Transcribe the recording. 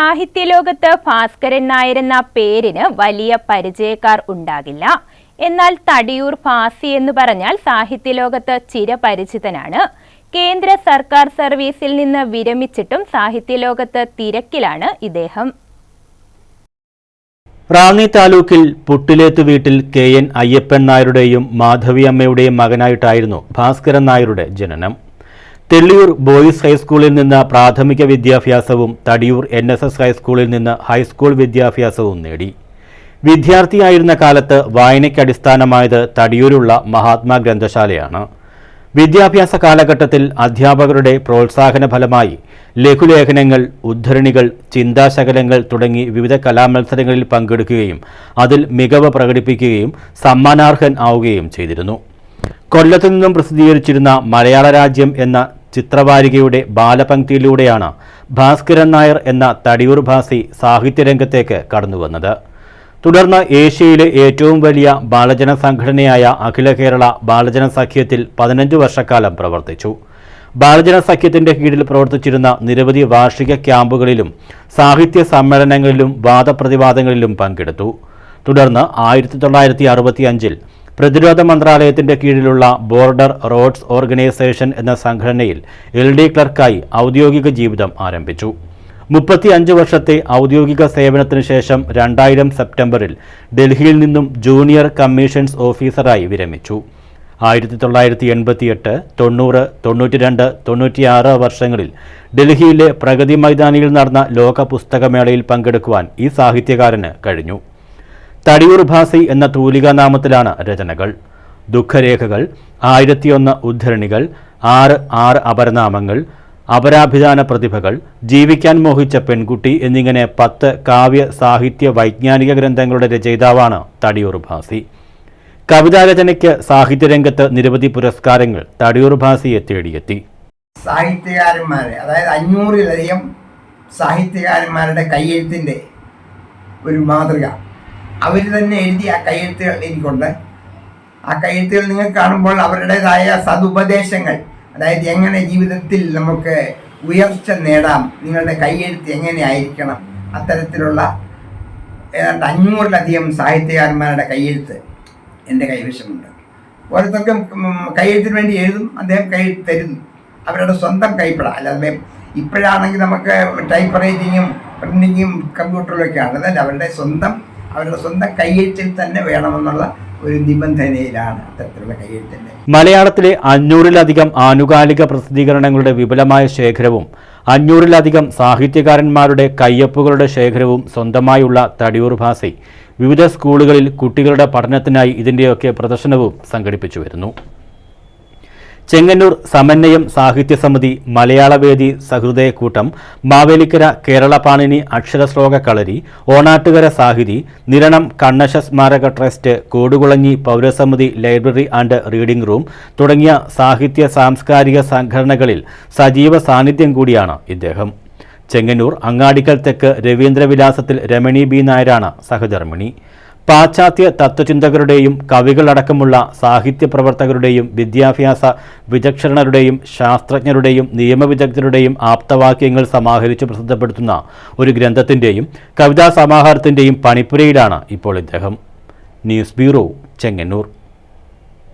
സാഹിത്യലോകത്ത് ഭാസ്കരൻ നായർ എന്ന പേരിന് വലിയ പരിചയക്കാർ ഉണ്ടാകില്ല. എന്നാൽ തടിയൂർ ഭാസി എന്ന് പറഞ്ഞാൽ സാഹിത്യ സാഹിത്യലോകത്ത് ചിരപരിചിതനാണ്. കേന്ദ്ര സർക്കാർ സർവീസിൽ നിന്ന് വിരമിച്ചിട്ടും സാഹിത്യലോകത്ത് തിരക്കിലാണ് ഇദ്ദേഹം. റാന്നി താലൂക്കിൽ പുട്ടിലേത്ത് വീട്ടിൽ കെ എൻ അയ്യപ്പൻ നായരുടെയും മാധവിയമ്മയുടെയും മകനായിട്ടായിരുന്നു ഭാസ്കരൻ നായരുടെ ജനനം. തെള്ളിയൂർ ബോയ്സ് ഹൈസ്കൂളിൽ നിന്ന് പ്രാഥമിക വിദ്യാഭ്യാസവും തടിയൂർ എൻ എസ് എസ് ഹൈസ്കൂളിൽ നിന്ന് ഹൈസ്കൂൾ വിദ്യാഭ്യാസവും നേടി. വിദ്യാർത്ഥിയായിരുന്ന കാലത്ത് വായനയ്ക്ക് അടിസ്ഥാനമായത് തടിയൂരുള്ള മഹാത്മാ ഗ്രന്ഥശാലയാണ്. വിദ്യാഭ്യാസ കാലഘട്ടത്തിൽ അധ്യാപകരുടെ പ്രോത്സാഹന ഫലമായി ലഘുലേഖനങ്ങൾ ഉദ്ധരണികൾ ചിന്താശകലങ്ങൾ തുടങ്ങി വിവിധ കലാമത്സരങ്ങളിൽ പങ്കെടുക്കുകയും അതിൽ മികവ് പ്രകടിപ്പിക്കുകയും സമ്മാനാർഹൻ ആവുകയും ചെയ്തിരുന്നു. കൊല്ലത്തു നിന്നും പ്രസിദ്ധീകരിച്ചിരുന്ന മലയാള രാജ്യം എന്ന ചിത്രവാരികയുടെ ബാലപംക്തിയിലൂടെയാണ് ഭാസ്കരൻ നായർ എന്ന തടിയൂർ ഭാസി സാഹിത്യരംഗത്തേക്ക് കടന്നുവന്നത്. തുടർന്ന് ഏഷ്യയിലെ ഏറ്റവും വലിയ ബാലജന സംഘടനയായ അഖില കേരള ബാലജന സഖ്യത്തിൽ പതിനഞ്ച് വർഷക്കാലം പ്രവർത്തിച്ചു. ബാലജന സഖ്യത്തിന്റെ കീഴിൽ പ്രവർത്തിച്ചിരുന്ന നിരവധി വാർഷിക ക്യാമ്പുകളിലും സാഹിത്യ സമ്മേളനങ്ങളിലും വാദപ്രതിവാദങ്ങളിലും പങ്കെടുത്തു. തുടർന്ന് ആയിരത്തി തൊള്ളായിരത്തി അറുപത്തിയഞ്ചിൽ പ്രതിരോധ മന്ത്രാലയത്തിന്റെ കീഴിലുള്ള ബോർഡർ റോഡ്സ് ഓർഗനൈസേഷൻ എന്ന സംഘടനയിൽ എൽ ഡി ക്ലർക്കായി ഔദ്യോഗിക ജീവിതം ആരംഭിച്ചു. മുപ്പത്തി അഞ്ച് വർഷത്തെ ഔദ്യോഗിക സേവനത്തിനു ശേഷം രണ്ടായിരം സെപ്റ്റംബറിൽ ഡൽഹിയിൽ നിന്നും ജൂനിയർ കമ്മീഷൻസ് ഓഫീസറായി വിരമിച്ചു. ആയിരത്തി തൊള്ളായിരത്തി എൺപത്തിയെട്ട് തൊണ്ണൂറ് തൊണ്ണൂറ്റിരണ്ട് തൊണ്ണൂറ്റിയാറ് വർഷങ്ങളിൽ ഡൽഹിയിലെ പ്രഗതി മൈതാനിയിൽ നടന്ന ലോക പുസ്തകമേളയിൽ പങ്കെടുക്കുവാൻ ഈ സാഹിത്യകാരന് കഴിഞ്ഞു. തടിയൂർ ഭാസി എന്ന തൂലികാനാമത്തിലാണ് രചനകൾ. ദുഃഖരേഖകൾ ആയിരത്തിയൊന്ന് ഉദ്ധരണികൾ ആറ് ആറ് അപരനാമങ്ങൾ അപരാഭിധാന പ്രതിഭകൾ ജീവിക്കാൻ മോഹിച്ച പെൺകുട്ടി എന്നിങ്ങനെ പത്ത് കാവ്യ സാഹിത്യ വൈജ്ഞാനിക ഗ്രന്ഥങ്ങളുടെ രചയിതാവാണ് തടിയൂർ ഭാസി. കവിതാരചനയ്ക്ക് സാഹിത്യരംഗത്ത് നിരവധി പുരസ്കാരങ്ങൾ തടിയൂർ ഭാസിയെ തേടിയെത്തി. സാഹിത്യകാരന്മാരെ അതായത് അഞ്ഞൂറിലധികം സാഹിത്യകാരന്മാരുടെ കയ്യെഴുത്തിന്റെ ഒരു മാതൃക. അവർ തന്നെ എഴുതി ആ കയ്യെഴുത്തുകൾ എനിക്കുണ്ട് ആ കയ്യെഴുത്തുകൾ നിങ്ങൾ കാണുമ്പോൾ അവരുടേതായ സതുപദേശങ്ങൾ അതായത് എങ്ങനെ ജീവിതത്തിൽ നമുക്ക് ഉയർച്ച നേടാം നിങ്ങളുടെ കയ്യെഴുത്ത് എങ്ങനെ ആയിരിക്കണം അത്തരത്തിലുള്ള ഏതാണ്ട് അഞ്ഞൂറിലധികം സാഹിത്യകാരന്മാരുടെ കയ്യെഴുത്ത് എന്റെ കൈവശമുണ്ട്. ഓരോരുത്തർക്കും കയ്യെഴുത്തിന് വേണ്ടി എഴുതും അദ്ദേഹം കയ്യെഴുത്ത് തരുന്നു. അവരുടെ സ്വന്തം കൈപ്പട അല്ലാതെ ഇപ്പോഴാണെങ്കിൽ നമുക്ക് ടൈപ്പ് റൈറ്റിങ്ങും പ്രിന്റിങ്ങും കമ്പ്യൂട്ടറിലൊക്കെയാണ് അതല്ല അവരുടെ സ്വന്തം അവരുടെ സ്വന്തം കയ്യെഴുത്തിൽ തന്നെ വേണമെന്നുള്ള ഒരു നിബന്ധനയിലാണ് അത്തരത്തിലുള്ള കയ്യെഴുത്തിന്റെ മലയാളത്തിലെ അഞ്ഞൂറിലധികം ആനുകാലിക പ്രസിദ്ധീകരണങ്ങളുടെ വിപുലമായ ശേഖരവും അഞ്ഞൂറിലധികം സാഹിത്യകാരന്മാരുടെ കയ്യൊപ്പുകളുടെ ശേഖരവും സ്വന്തമായുള്ള തടിയൂർ ഭാസി. വിവിധ സ്കൂളുകളിൽ കുട്ടികളുടെ പഠനത്തിനായി ഇതിന്റെയൊക്കെ പ്രദർശനവും സംഘടിപ്പിച്ചു വരുന്നു. ചെങ്ങന്നൂർ സമന്വയം സാഹിത്യ സമിതി മലയാളവേദി സഹൃദയക്കൂട്ടം മാവേലിക്കര കേരള പാണിനി അക്ഷരശ്ലോക കളരി ഓണാട്ടുകര സാഹിതി നിരണം കണ്ണശ സ്മാരക ട്രസ്റ്റ് കോടുകുളഞ്ഞി പൗരസമിതി ലൈബ്രറി ആൻഡ് റീഡിംഗ് റൂം തുടങ്ങിയ സാഹിത്യ സാംസ്കാരിക സംഘടനകളിൽ സജീവ സാന്നിധ്യം കൂടിയാണ് ഇദ്ദേഹം. ചെങ്ങന്നൂർ അങ്ങാടിക്കൽ തെക്ക് രവീന്ദ്രവിലാസത്തിൽ രമണി ബി നായരാണ് സഹധർമ്മിണി. പാശ്ചാത്യ തത്വചിന്തകരുടെയും കവികളടക്കമുള്ള സാഹിത്യ പ്രവർത്തകരുടെയും വിദ്യാഭ്യാസ വിചക്ഷണരുടെയും ശാസ്ത്രജ്ഞരുടെയും നിയമവിദഗ്ധരുടെയും ആപ്തവാക്യങ്ങൾ സമാഹരിച്ച് പ്രസിദ്ധപ്പെടുത്തുന്ന ഒരു ഗ്രന്ഥത്തിന്റെയും കവിതാ സമാഹാരത്തിന്റെയും പണിപ്പുരയിലാണ് ഇപ്പോൾ ഇദ്ദേഹം. News bureau Chengannur.